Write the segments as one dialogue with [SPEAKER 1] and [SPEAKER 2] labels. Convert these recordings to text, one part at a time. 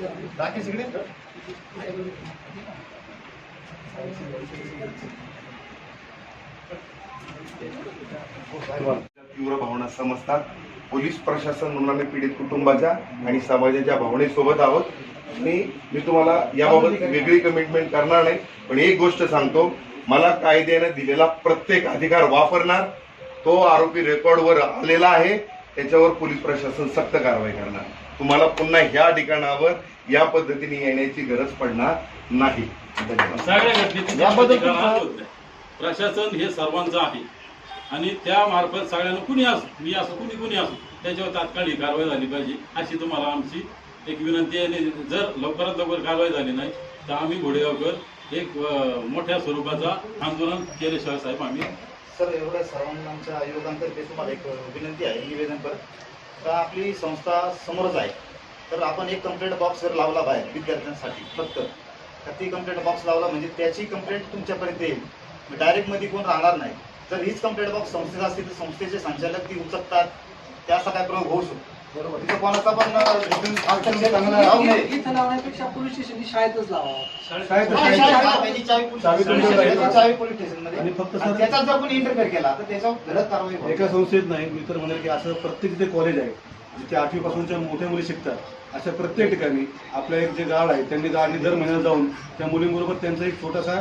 [SPEAKER 1] राकेश इकडे
[SPEAKER 2] तीव्र भावना समजतात. पोलीस प्रशासन म्हणून पीडित कुटुंबाच्या आणि समाजाच्या भावनेसोबत आहोत. आणि मी तुम्हाला याबाबत वेगळी कमिटमेंट करणार नाही पण एक गोष्ट सांगतो. मला कायद्याने दिलेला प्रत्येक अधिकार वापरणार. तो आरोपी रेकॉर्डवर आलेला आहे. त्याच्यावर पोलीस प्रशासन सक्त कारवाई करणार. तुम्हाला पुन्हा ह्या ठिकाणावर या पद्धतीने येण्याची गरज पडणार नाही.
[SPEAKER 3] सगळ्या घटनेची. प्रशासन हे सर्वांचं आहे. आणि त्या मार्फत सगळ्यांना कुणी असो मी असो कुणी कुणी असो त्याच्यावर तात्काळ ही कारवाई झाली पाहिजे अशी तुम्हाला आमची एक विनंती आहे. आणि जर लवकरात लवकर कारवाई झाली नाही तर आम्ही घोडेगावकर एक मोठ्या स्वरूपाचा आंदोलन केल्याशिवाय साहेब आम्ही.
[SPEAKER 1] सर एवढ्या सर्वांच्या युवकांतर्फे तुम्हाला एक विनंती आहे निवेदन पर. तर आपली संस्था समोरच आहे. तर आपण एक कंप्लेंट बॉक्स जर लावला बाहेर विद्यार्थ्यांसाठी फक्त तर ती कंप्लेंट बॉक्स लावला म्हणजे त्याची कंप्लेंट तुमच्यापर्यंत येईल. डायरेक्टमध्ये कोण राहणार नाही. जर हीच कंप्लेंट बॉक्स संस्थेचा असतील तर संस्थेचे संचालक ती उचलतात. त्याचा काय प्रयोग होऊ शकतो. बरोबर तिथं कोणाचा पण अं, हस्तक्षेप राहू नये.
[SPEAKER 4] इथं लावण्यापेक्षा पोलीस स्टेशनची शाळेतच लावा
[SPEAKER 1] शाळेत त्याची चावी पोलीस
[SPEAKER 5] चावी
[SPEAKER 1] स्टेशन-
[SPEAKER 5] तुम्ही
[SPEAKER 1] त्याची
[SPEAKER 5] द्यायची.
[SPEAKER 1] चावी पोलीस स्टेशनमध्ये
[SPEAKER 5] आणि फक्त
[SPEAKER 1] आणि
[SPEAKER 5] सर-
[SPEAKER 1] त्याच्यात जर कोणी इंटरफेअर केला तर त्याच्यावर धडक कारवाई होईल.
[SPEAKER 5] एका संस्थेत नाही मी तर म्हणेल की असं प्रत्येक जिथे कॉलेज आहे जिथे आठवी पासूनच्या मोठ्या मुली शिकतात अशा प्रत्येक ठिकाणी आपल्या एक जे गार्ड आहे त्यांनी गार्डने दर महिन्याला जाऊन त्या मुलींबरोबर त्यांचा एक छोटासा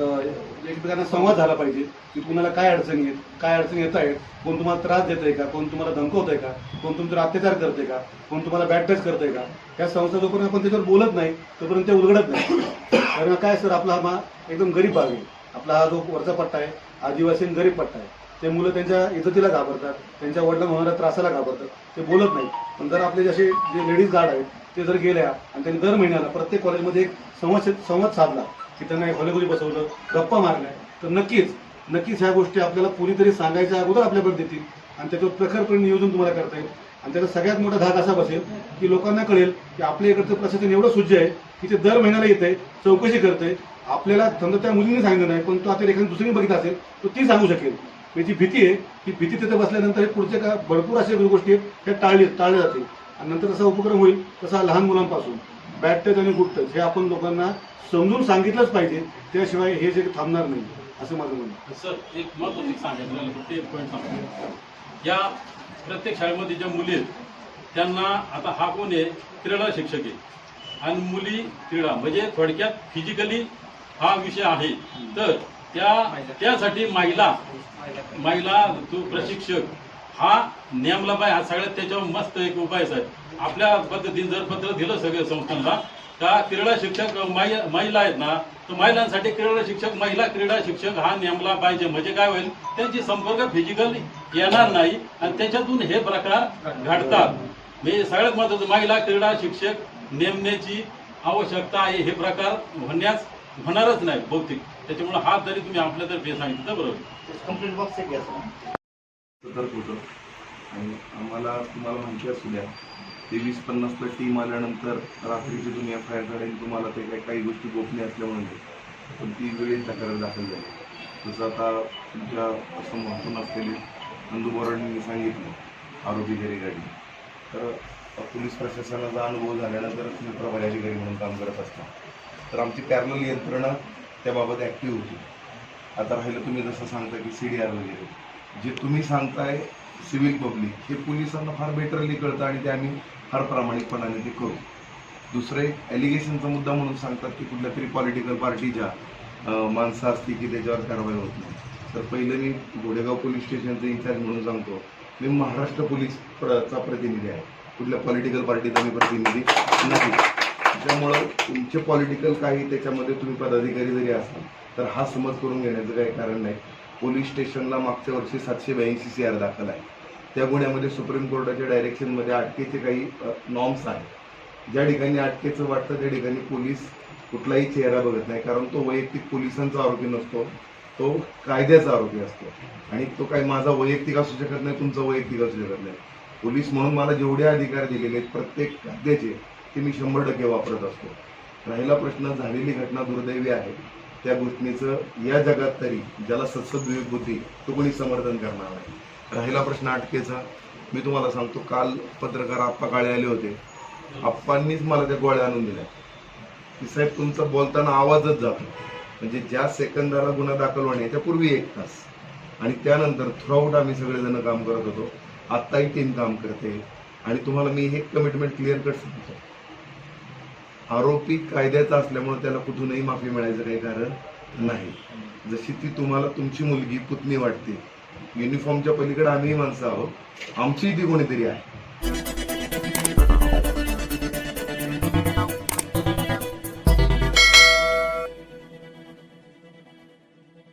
[SPEAKER 5] एकमेकांना संवाद झाला पाहिजे की कुणाला काय अडचणी आहेत काय अडचणी येत आहेत कोण तुम्हाला त्रास देत आहे का कोण तुम्हाला धमकवत आहे का कोण तुमच्यावर अत्याचार करते का कोण तुम्हाला बॅड टच करते का या संस्था जोपर्यंत आपण त्याच्यावर बोलत नाही तोपर्यंत ते उलगडत नाही. कारण काय सर आपला हा मा- एकदम गरीब भाग आहे. आपला हा जो वरचा पट्टा आहे आदिवासी आणि गरीब पट्टा आहे. ते मुलं त्यांच्या इज्जतीला घाबरतात त्यांच्या वडिलांना होणाऱ्या त्रासाला घाबरतात. ते बोलत नाही पण जर आपले जसे जे लेडीज गार्ड आहेत ते जर गेल्या आणि त्यांनी दर महिन्याला प्रत्येक कॉलेजमध्ये एक संवाद संवाद साधला की त्यांना एक हॉलेगोली बसवलं गप्पा मारल्या तर नक्कीच नक्कीच ह्या गोष्टी आपल्याला कुणीतरी सांगायच्या अगोदर आपल्याकडे देतील. आणि त्याच्यावर प्रखरपणे नियोजन तुम्हाला करता येईल. आणि त्याचा सगळ्यात मोठा धाक असा बसेल की लोकांना कळेल की आपल्या इकडचं प्रशासन एवढं सुज्ज आहे की ते दर महिन्याला येते चौकशी करते आपल्याला समजा त्या मुलीने सांगितलं नाही पण तो आता एखादी दुसरीने बघित असेल तर ती सांगू शकेल. म्हणजे त्याची भीती आहे ती भीती तिथे बसल्यानंतर हे पुढचे का भरपूर अशा गोष्टी आहेत हे टाळले टाळल्या जातील. आणि नंतर असा उपक्रम होईल तसा लहान मुलांपासून. बॅड टच आणि गुड टच हे आपण लोकांना समजून सांगितलंच पाहिजे त्याशिवाय हे जे थांबणार नाही असं माझं म्हणणं
[SPEAKER 3] सर एक महत्वाचं सांगायचं एक पॉईंट सांगतो. या प्रत्येक शाळेमध्ये ज्या मुली आहेत त्यांना आता हा कोण आहे क्रीडा शिक्षक आहे. आणि मुली क्रीडा म्हणजे थोडक्यात फिजिकली हा विषय आहे. तर त्या त्यासाठी महिला महिला तो प्रशिक्षक हा नेमला पाहिजे हा सगळ्यात त्याच्यावर मस्त एक उपाय आहे आपल्या पद्धतीने जर पत्र दिलं सगळ्या संस्थांना का क्रीडा शिक्षक महिला आहेत ना तर महिलांसाठी क्रीडा शिक्षक महिला क्रीडा शिक्षक हा नेमला पाहिजे. म्हणजे काय होईल? त्यांची संपर्क फिजिकल येणार नाही आणि त्याच्यातून हे प्रकार घडतात. म्हणजे सगळ्यात महत्वाचं महिला क्रीडा शिक्षक नेमण्याची आवश्यकता आहे. हे प्रकार होण्यास होणारच नाही बहुतेक. त्याच्यामुळे हा जरी तुम्ही आपल्यातर्फे सांगितलं तर बरोबर.
[SPEAKER 1] कंप्लेंट बॉक्स एक
[SPEAKER 2] होतो आणि आम्हाला तुम्हाला माहिती असू द्या तेवीस पन्नासला टीम आल्यानंतर रात्रीची तुम्ही एफ आय आर काढेल तुम्हाला ते काही काही गोष्टी गोपनीय असल्यामुळे पण ती वेळेत तक्रार दाखल झाली. जसं आता तुमच्या असं महत्त्व असलेले नंदू बोराडांनी सांगितलं आरोपी घरी गाडी तर पोलीस प्रशासनाचा अनुभव झाल्यानंतर तुम्ही प्रभारी अधिकारी म्हणून काम करत असता. तर आमची पॅरल यंत्रणा त्याबाबत ॲक्टिव्ह होती. आता राहिलं तुम्ही जसं सांगता की सी डी आर वगैरे. जे तुम्ही सांगताय सिव्हिल पब्लिक हे पोलिसांना फार बेटरली कळतं आणि ते आम्ही फार प्रामाणिकपणाने ते करू. दुसरं एक ॲलिगेशनचा मुद्दा म्हणून सांगतात की कुठल्या तरी पॉलिटिकल पार्टीच्या माणसं असतील की त्याच्यावर कारवाई होत नाही. तर पहिलं मी घोडेगाव पोलीस स्टेशनचा इन्चार्ज म्हणून सांगतो. मी महाराष्ट्र पोलीस प्र- चा प्रतिनिधी आहे. कुठल्या पॉलिटिकल पार्टीचा मी प्रतिनिधी नाही. त्यामुळं तुमचे पॉलिटिकल काही त्याच्यामध्ये तुम्ही पदाधिकारी जरी असाल तर हा समज करून घेण्याचं काही कारण नाही. पोलीस स्टेशनला मागच्या वर्षी सातशे ब्याऐंशी सी आर दाखल आहे. त्या गुन्ह्यामध्ये सुप्रीम कोर्टाच्या डायरेक्शनमध्ये अटकेचे काही नॉर्म्स आहेत. ज्या ठिकाणी अटकेचं वाटतं त्या ठिकाणी पोलीस कुठलाही चेहरा बघत नाही कारण तो वैयक्तिक पोलिसांचा आरोपी नसतो तो कायद्याचा आरोपी असतो. आणि तो काही माझा वैयक्तिक असू शकत नाही तुमचा वैयक्तिक असू शकत नाही. पोलीस म्हणून मला जेवढे अधिकार दिलेले आहेत प्रत्येक कायद्याचे ते मी शंभर टक्के वापरत असतो. राहिला प्रश्न झालेली घटना दुर्दैवी आहे. त्या गोष्टीचं या जगात तरी ज्याला सत्सद बुद्धी तो कोणी समर्थन करणार नाही. राहिला प्रश्न अटकेचा. मी तुम्हाला सांगतो काल पत्रकार आप्पा काळे आले होते. आप्पांनीच मला त्या गोळ्या आणून दिल्या. की साहेब तुमचा बोलताना आवाजच जातो म्हणजे ज्या सेकंदाला गुन्हा दाखल होणे पूर्वी एक तास. आणि त्यानंतर थ्रूआउट आम्ही सगळेजण काम करत होतो. आत्ताही टीम काम करते. आणि तुम्हाला मी हे कमिटमेंट क्लिअर कट सांगतो. आरोपी कायद्याचा असल्यामुळे त्याला कुठूनही माफी मिळायचं काही कारण नाही. जशी ती तुम्हाला तुमची मुलगी पुतणी वाटते. युनिफॉर्मच्या पलीकडे आम्हीही माणसं आहोत. आमचीही ती कोणीतरी आहे.